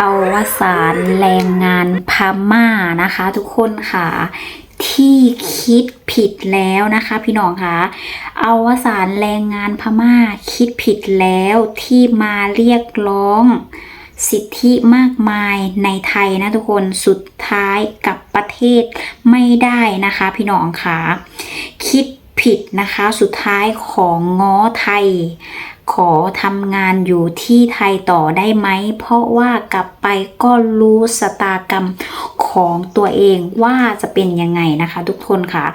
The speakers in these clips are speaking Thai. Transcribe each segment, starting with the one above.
อวสานแรงงานพม่านะคะ ทุกคนค่ะที่คิดผิดแล้วนะคะพี่น้องคะอวสานแรงงานพม่าคิดผิดแล้วที่มาเรียกร้อง สิทธิมากมายในไทยนะทุกคนสุดท้ายกับประเทศไม่ได้นะคะพี่น้องคะคิด ผิดนะคะ สุดท้ายของง้อไทย ขอทำงานอยู่ที่ไทยต่อได้ไหม เพราะว่ากลับไปก็รู้สตากรรมของตัวเองว่าจะเป็นยังไงนะคะ ทุกคนค่ะ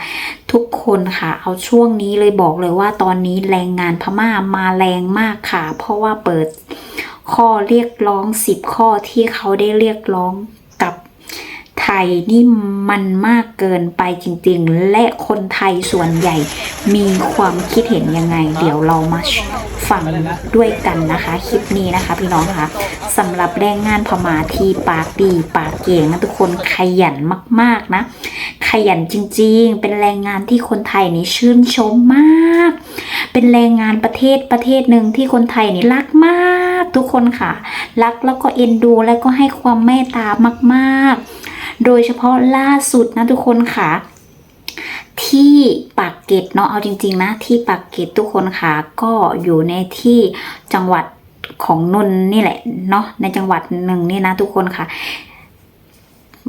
ทุกคนค่ะ เอาช่วงนี้เลยบอกเลยว่าตอนนี้แรงงานพม่ามาแรงมากค่ะ เพราะว่าเปิดข้อเรียกร้องสิบข้อที่เขาได้เรียกร้อง ไทยนี่มันมากเกินไปจริงๆ และคนไทยส่วนใหญ่มีความคิดเห็นยังไง เดี๋ยวเรามาฟังด้วยกันนะคะ คลิปนี้นะคะพี่น้องคะสำหรับแรงงานพม่าที่ปากดีปากเก่งนะทุกคนขยันมากๆนะ ขยันจริงๆ เป็นแรงงานที่คนไทยนี่ชื่นชมมาก เป็นแรงงานประเทศประเทศหนึ่งที่คนไทยนี่รักมาก ทุกคนค่ะ รักแล้วก็เอ็นดูแล้วก็ให้ความเมตตามาก ๆ โดยเฉพาะล่าสุดนะทุกคนค่ะ ที่ปากเกร็ดเนาะเอาจริง ๆ นะ ที่ปากเกร็ดทุกคนค่ะ ก็อยู่ในที่จังหวัดของนนนี่แหละเนาะในจังหวัดหนึ่งนี่นะทุกคนค่ะ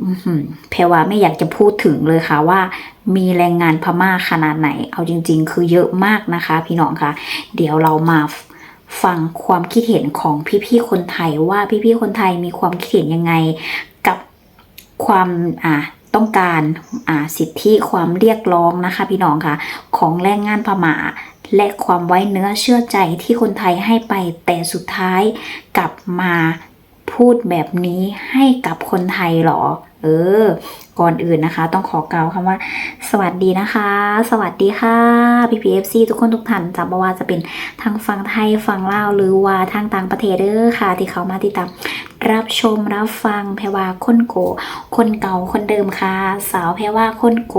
อื้อหือแพรว่าไม่อยากจะพูดถึงเลยค่ะว่า มีแรงงานพม่าขนาดไหน เอาจริง ๆ คือเยอะมากนะคะ พี่น้องคะเดี๋ยวเรามาฟังความคิดเห็นของพี่ๆคนไทยว่าพี่ๆคนไทยมีความคิดเห็นยังไง ความอ่าต้องการอ่าสิทธิความเรียกร้องนะคะ พี่น้องคะของแรงงานพม่าและความไว้เนื้อเชื่อใจที่คนไทยให้ไปแต่สุดท้ายกลับมาพูดแบบนี้ให้กับคนไทยหรอ เออ ก่อนอื่นนะคะ ต้องขอกล่าวคำว่า สวัสดีนะคะ สวัสดีค่ะ PPFC ทุกคนทุกท่านจะบว่าจะเป็นทางฝั่งไทยฝั่งลาวหรือว่าทางต่างประเทศเด้อค่ะ ที่เขามาติดตามรับชมรับฟังแพรว่าคนโก คนเก่าคนเดิมค่ะ สาวแพรว่าคนโก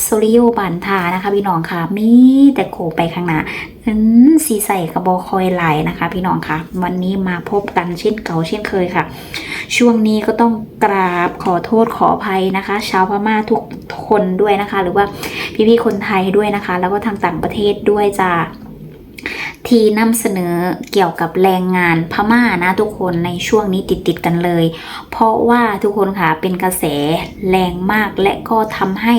โซลิโอบันทานะคะพี่น้องค่ะมีแต่โกไปข้างหน้าอืมสีใส่กระบอกคอยไหลนะคะ พี่น้องค่ะ วันนี้มาพบกันเช่นเก่าเช่นเคยค่ะ ช่วงนี้ก็ต้องกราบขอโทษขออภัยนะคะ ชาวพม่าทุกคนด้วยนะคะ หรือว่าพี่ๆคนไทยด้วยนะคะ แล้วก็ทางต่างประเทศด้วยจ้า ที่นำเสนอเกี่ยวกับแรงงานพม่านะทุกคนในช่วงนี้ติดๆกันเลย เพราะว่าทุกคนค่ะเป็นกระแสแรงมากและก็ทำให้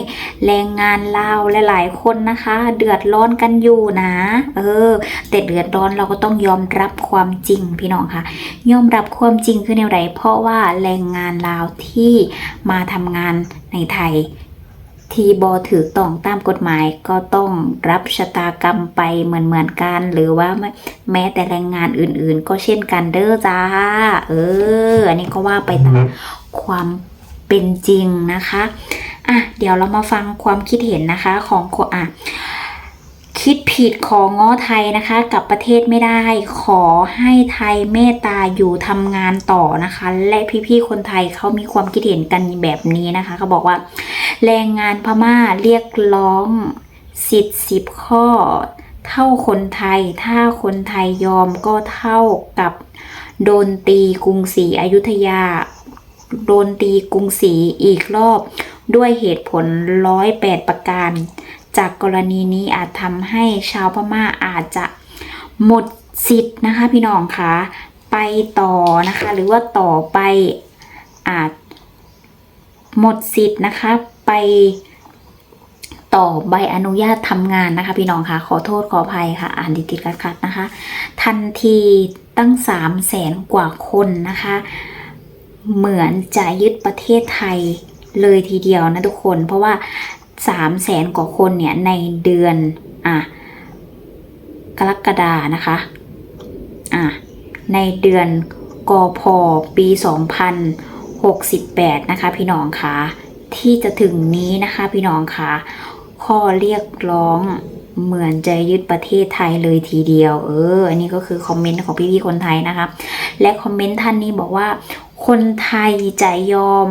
แรงงานลาวหลายๆคนนะคะ เดือดร้อนกันอยู่นะ เออ แต่เดือดร้อนเราก็ต้องยอมรับความจริงพี่น้องค่ะ ยอมรับความจริงคือแนวไหนเพราะว่าแรงงานลาวที่มาทำงานในไทย ที่บอถือต้องตามกฎหมายก็ต้องรับชะตากรรมไปเหมือนเหมือนๆกัน หรือว่าไม่แม้แต่แรงงานอื่นๆ ก็เช่นกันเด้อจ้า เออ อันนี้ก็ว่าไปตามความเป็นจริงนะคะ อะ เดี๋ยวเรามาฟังความคิดเห็นนะคะของโคอะ คิดผิดของง้อไทยนะคะกับประเทศไม่ได้ ขอให้ไทยเมตตาอยู่ทำงานต่อนะคะ และพี่ๆคนไทยเขามีความคิดเห็นกันแบบนี้นะคะเขาบอกว่า แรงงานพม่าเรียกร้องสิทธิ์สิบข้อ เท่าคนไทย ถ้าคนไทยยอมก็เท่ากับโดนตีกรุงศรีอยุธยา โดนตีกรุงศรีอีกรอบด้วยเหตุผลร้อยแปดประการ จากกรณีนี้อาจทำให้ชาวพม่าอาจจะหมดสิทธิ์นะคะพี่น้องคะไปต่อนะคะ หรือว่าต่อไปอาจหมดสิทธิ์นะคะไปต่อใบอนุญาตทำงานนะคะ พี่น้องคะขอโทษขออภัยค่ะ อ่านติดๆขัดๆนะคะ ทันทีตั้งสามแสนกว่าคนนะคะ เหมือนจะยึดประเทศไทยเลยทีเดียวนะทุกคน เพราะว่า สามแสนกว่าคนเนี่ยในเดือนอะกรกฎานะคะอะในเดือนกพปี 2068 นะคะ พี่น้องคะที่จะถึงนี้นะคะพี่น้องคะข้อเรียกร้องเหมือนจะยึดประเทศไทยเลยทีเดียว เออ อันนี้ก็คือคอมเมนต์ของพี่ๆคนไทยนะคะ และคอมเมนต์ท่านนี้บอกว่า คนไทยจะยอม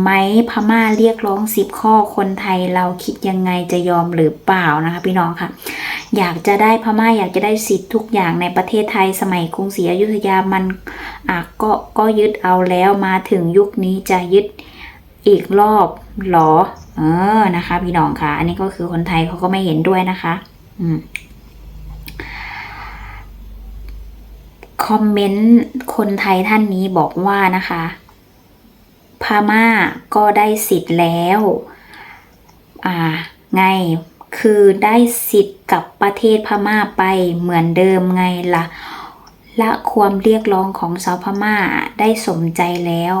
ไหมพม่าเรียกร้องสิบข้อคนไทยเราคิดยังไงจะยอมหรือเปล่านะคะ พี่น้องค่ะ อยากจะได้พม่าอยากจะได้สิทธิ์ทุกอย่างในประเทศไทยสมัยกรุงศรีอยุธยามันอะก็ก็ยึดเอาแล้วมาถึงยุคนี้จะยึดอีกรอบหรอเออนะคะ พี่น้องค่ะ อันนี้ก็คือคนไทยเขาก็ไม่เห็นด้วยนะคะ อืมคอมเมนต์คนไทยท่านนี้บอกว่านะคะ พม่าก็ได้สิทธิ์แล้วอ่าไงคือได้สิทธิ์กับประเทศพม่าไปเหมือนเดิมไงล่ะละความเรียกร้องของชาวพม่าได้สมใจแล้ว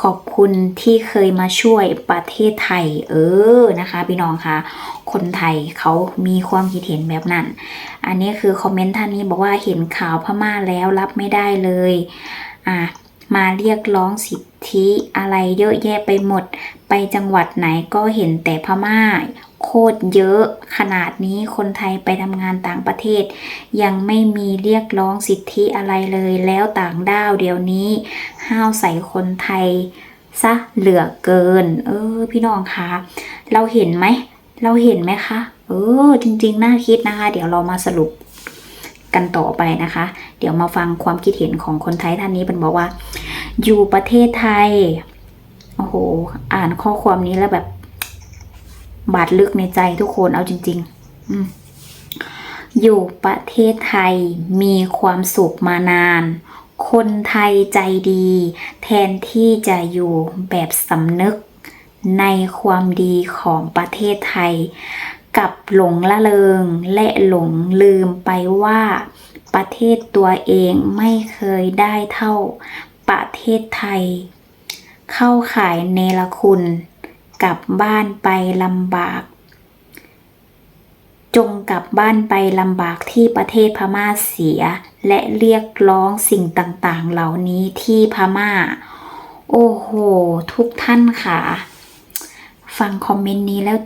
ขอบคุณที่เคยมาช่วยประเทศไทย เออนะคะพี่น้องคะคนไทยเขามีความคิดเห็นแบบนั้น อันนี้คือคอมเมนต์ท่านนี้บอกว่าเห็นข่าวพม่าแล้วรับไม่ได้เลย อะ มาเรียกร้องสิทธิอะไรเยอะแยะไปหมด ไปจังหวัดไหนก็เห็นแต่พม่า โคตรเยอะขนาดนี้คนไทยไปทำงานต่างประเทศ ยังไม่มีเรียกร้องสิทธิอะไรเลยแล้วต่างด้าวเดี๋ยวนี้ ห้าวใส่คนไทยซะเหลือเกิน เออ พี่น้องคะเราเห็นไหม เราเห็นไหมคะ เออ จริง ๆ น่าคิดนะคะ เดี๋ยวเรามาสรุป กันต่อไปนะคะ เดี๋ยวมาฟังความคิดเห็นของคนไทยท่านนี้เป็นบอกว่า อยู่ประเทศไทย โอ้โห อ่านข้อความนี้แล้วแบบ บาดลึกในใจทุกคนเอาจริง ๆ อืมอยู่ประเทศไทยมีความสุขมานาน คนไทยใจดี แทนที่จะอยู่แบบสำนึกในความดีของประเทศไทย กับหลงละเลงและหลงลืมไปว่า ประเทศตัวเองไม่เคยได้เท่าประเทศไทย เข้าขายเนรคุณ กลับบ้านไปลำบาก จงกลับบ้านไปลำบากที่ประเทศพม่าเสีย และเรียกร้องสิ่งต่างๆ เหล่านี้ที่พม่า โอ้โห ทุกท่านค่ะ ฟังคอมเมนต์นี้แล้ว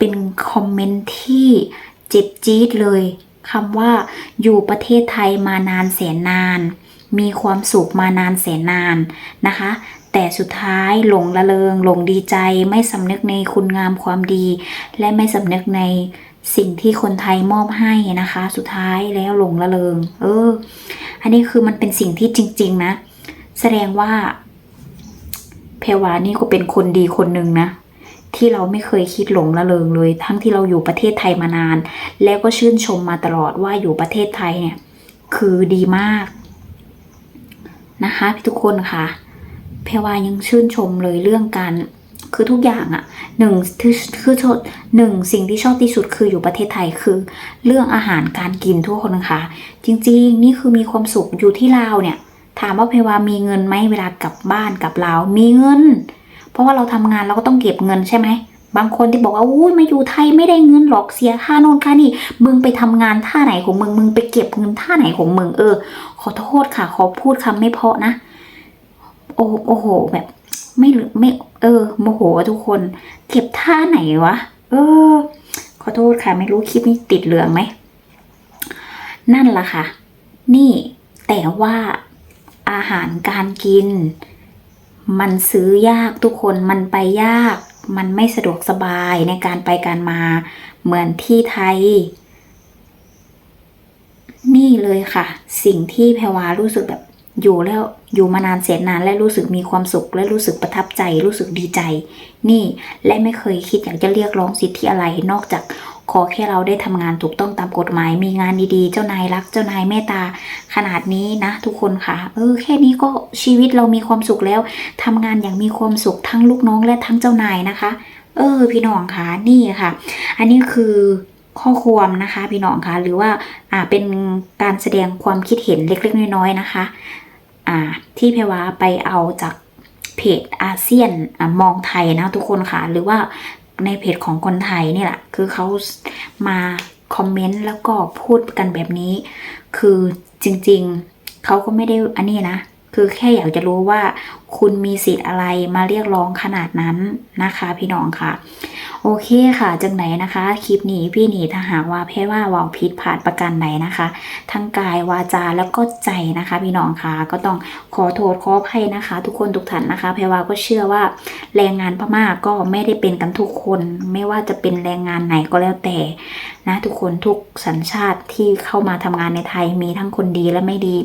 เป็นคอมเมนต์ที่เจ็บจี๊ดเลยคำว่าอยู่ประเทศไทยมานานแสนนาน มีความสุขมานานแสนนานนะคะ แต่สุดท้ายหลงละเลงหลงดีใจไม่สำนึกในคุณงามความดี และไม่สำนึกในสิ่งที่คนไทยมอบให้นะคะ สุดท้ายแล้วหลงละเลง เออ อันนี้คือมันเป็นสิ่งที่จริง ๆ นะ แสดงว่าเพวานี่ก็เป็นคนดีคนหนึ่งนะ ที่เราไม่เคยคิดหลงละเลงเลย ทั้งที่เราอยู่ประเทศไทยมานาน แล้วก็ชื่นชมมาตลอดว่าอยู่ประเทศไทยเนี่ย คือดีมาก นะคะทุกคนค่ะเพรวายังชื่นชมเลยเรื่องการคือทุกอย่างอะหนึ่งคือชดหนึ่งสิ่งที่ชอบที่สุดคืออยู่ประเทศไทยคือ เรื่องอาหารการกินทุกคนค่ะจริงๆ นี่คือมีความสุขอยู่ที่ลาวเนี่ย ถามว่าเพรวามีเงินไหมเวลากลับบ้านกลับลาวมีเงิน ราะว่าเราทำงานเราก็ต้องเก็บเงินใช่ไหม บางคนที่บอกว่าอุ้ยมาอยู่ไทยไม่ได้เงินหรอกเสียค่าโน่นค่านี่มึงไปทำงานท่าไหนของมึงมึงไปเก็บเงินท่าไหนของมึงเออ ขอโทษค่ะ ขอพูดคำไม่เพาะนะ โอ้โอ้โห แบบไม่ไม่ เออโมโหทุกคน เก็บท่าไหนวะเออ ขอโทษค่ะไม่รู้คลิปนี้ติดเหลืองไหมนั่นล่ะค่ะ นี่แต่ว่าอาหารการกิน มันซื้อยากทุกคนมันไปยาก มันไม่สะดวกสบายในการไปการมาเหมือนที่ไทย นี่เลยค่ะ สิ่งที่แพรวารู้สึกแบบอยู่แล้วอยู่มานานแสนนานและรู้สึกมีความสุข และรู้สึกประทับใจ รู้สึกดีใจ นี่และไม่เคยคิดอยากจะเรียกร้องสิทธิอะไรนอกจาก ขอแค่เราได้ทำงานถูกต้องตามกฎหมาย มีงานดีๆ เจ้านายรัก เจ้านายเมตตา ขนาดนี้นะ ทุกคนค่ะ เออ แค่นี้ก็ชีวิตเรามีความสุขแล้วทำงานอย่างมีความสุขทั้งลูกน้องและทั้งเจ้านายนะคะ เออ พี่น้องค่ะนี่ค่ะ อันนี้คือข้อความนะคะพี่น้องคะหรือว่าอ่าเป็นการแสดงความคิดเห็นเล็กๆ น้อยๆนะคะอ่าที่เพวาไปเอาจากเพจอาเซียนอมองไทยนะทุกคนค่ะ หรือว่า ในเพจของคนไทยนี่แหละ คือเขามาคอมเมนต์แล้วก็พูดกันแบบนี้ คือจริงๆ เขาก็ไม่ได้อันนี้นะ คือแค่อยากจะรู้ว่าคุณมีสิทธิ์อะไรมาเรียกร้องขนาดนั้นนะคะพี่น้องค่ะ โอเคค่ะจังไหนนะคะ คลิปนี้พี่หนีถ้าหากว่าแพ้ว่าว่าผิดผ่านประกันไหนนะคะ ทั้งกายวาจาแล้วก็ใจนะคะ พี่น้องค่ะก็ต้องขอโทษขออภัยนะคะ ทุกคนทุกท่านนะคะแพรว่าก็เชื่อว่าแรงงานพม่าก็ไม่ได้เป็นกันทุกคน ไม่ว่าจะเป็นแรงงานไหนก็แล้วแต่นะทุกคนทุกสัญชาติที่เข้ามาทำงานในไทยมีทั้งคนดีและไม่ดี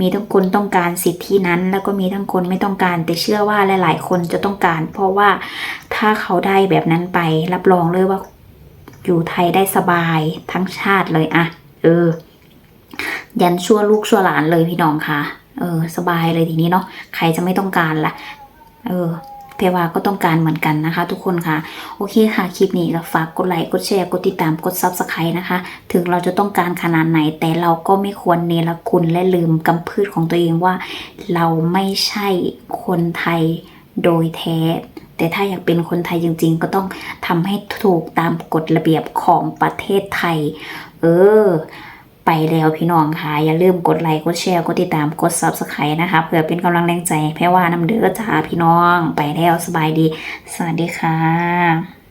มีทั้งคนต้องการสิทธินั้น แล้วก็มีทั้งคนไม่ต้องการ แต่เชื่อว่าหลาย ๆ คนจะต้องการ เพราะว่าถ้าเขาได้แบบนั้นไป รับรองเลยว่า อยู่ไทยได้สบายทั้งชาติเลยอะเออ ยันชั่วลูกชั่วหลานเลยพี่น้องค่ะ เออ สบายเลยทีนี้เนาะใครจะไม่ต้องการล่ะ เออ เพรว่าก็ต้องการเหมือนกันนะคะ ทุกคนค่ะ โอเคค่ะ คลิปนี้ก็ฝากกดไลค์กดแชร์กดติดตามกด Subscribe นะคะ ถึงเราจะต้องการขนาดไหน แต่เราก็ไม่ควรเนรคุณและลืมกำพืชของตัวเองว่า เราไม่ใช่คนไทยโดยแท้แต่ถ้าอยากเป็นคนไทยจริง ๆ ก็ต้องทำให้ถูกตามกฎระเบียบของประเทศไทย เออ ไปแล้วพี่น้องค่ะอย่าลืมกดไลค์กดแชร์กดติดตามกด Subscribe นะคะเพื่อเป็นกำลังแรงใจแพ่ว่านำเด้อจ้าพี่น้อง ไปแล้วสบายดี สวัสดีค่ะ